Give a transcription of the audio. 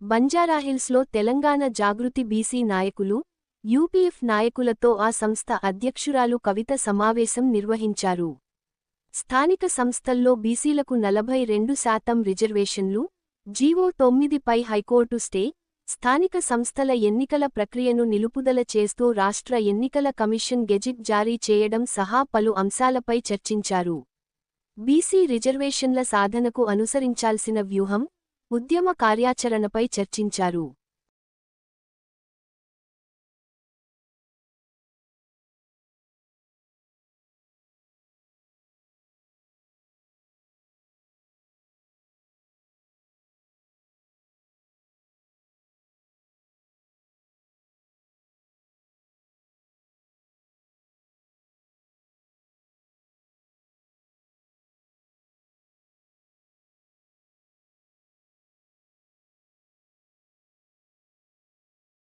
బంజారాహిల్స్లో Telangana Jagruthi BC నాయకులు UPF నాయకులతో ఆ సంస్థ అధ్యక్షురాలు కవిత సమావేశం నిర్వహించారు. స్థానిక సంస్థల్లో బీసీలకు నలభై రెండు శాతం రిజర్వేషన్లు జీవో తొమ్మిదిపై హైకోర్టు స్టే స్థానిక సంస్థల ఎన్నికల ప్రక్రియను నిలుపుదల చేస్తూ రాష్ట్ర ఎన్నికల కమిషన్ గెజిట్ జారీ చేయడం సహా పలు అంశాలపై చర్చించారు. బీసీ రిజర్వేషన్ల సాధనకు అనుసరించాల్సిన వ్యూహం ఉద్యమ కార్యాచరణపై చర్చించారు.